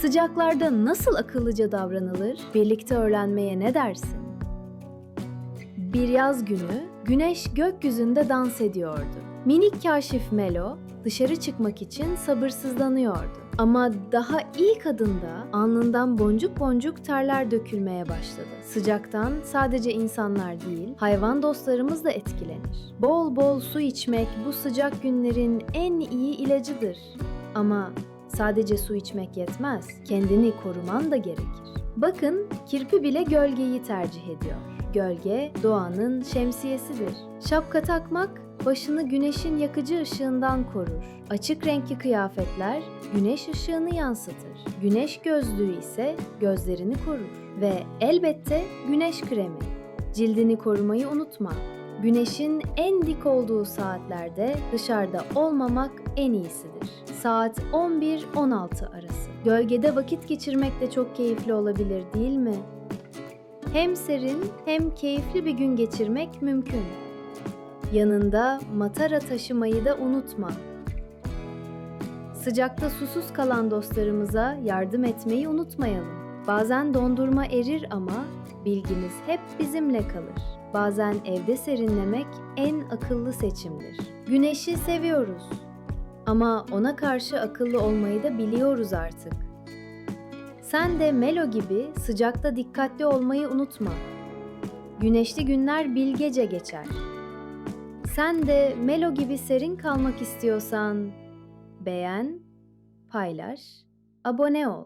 Sıcaklarda nasıl akıllıca davranılır? Birlikte öğrenmeye ne dersin? Bir yaz günü güneş gökyüzünde dans ediyordu. Minik kaşif Melo dışarı çıkmak için sabırsızlanıyordu. Ama daha ilk adımda alnından boncuk boncuk terler dökülmeye başladı. Sıcaktan sadece insanlar değil, hayvan dostlarımız da etkilenir. Bol bol su içmek bu sıcak günlerin en iyi ilacıdır. Ama sadece su içmek yetmez. Kendini koruman da gerekir. Bakın kirpi bile gölgeyi tercih ediyor. Gölge doğanın şemsiyesidir. Şapka takmak başını güneşin yakıcı ışığından korur. Açık renkli kıyafetler güneş ışığını yansıtır. Güneş gözlüğü ise gözlerini korur. Ve elbette güneş kremi. Cildini korumayı unutma. Güneşin en dik olduğu saatlerde dışarıda olmamak en iyisidir. Saat 11-16 arası. Gölgede vakit geçirmek de çok keyifli olabilir değil mi? Hem serin hem keyifli bir gün geçirmek mümkün. Yanında matara taşımayı da unutma. Sıcakta susuz kalan dostlarımıza yardım etmeyi unutmayalım. Bazen dondurma erir ama bilgimiz hep bizimle kalır. Bazen evde serinlemek en akıllı seçimdir. Güneşi seviyoruz. Ama ona karşı akıllı olmayı da biliyoruz artık. Sen de Melo gibi sıcakta dikkatli olmayı unutma. Güneşli günler bilgece geçer. Sen de Melo gibi serin kalmak istiyorsan beğen, paylaş, abone ol.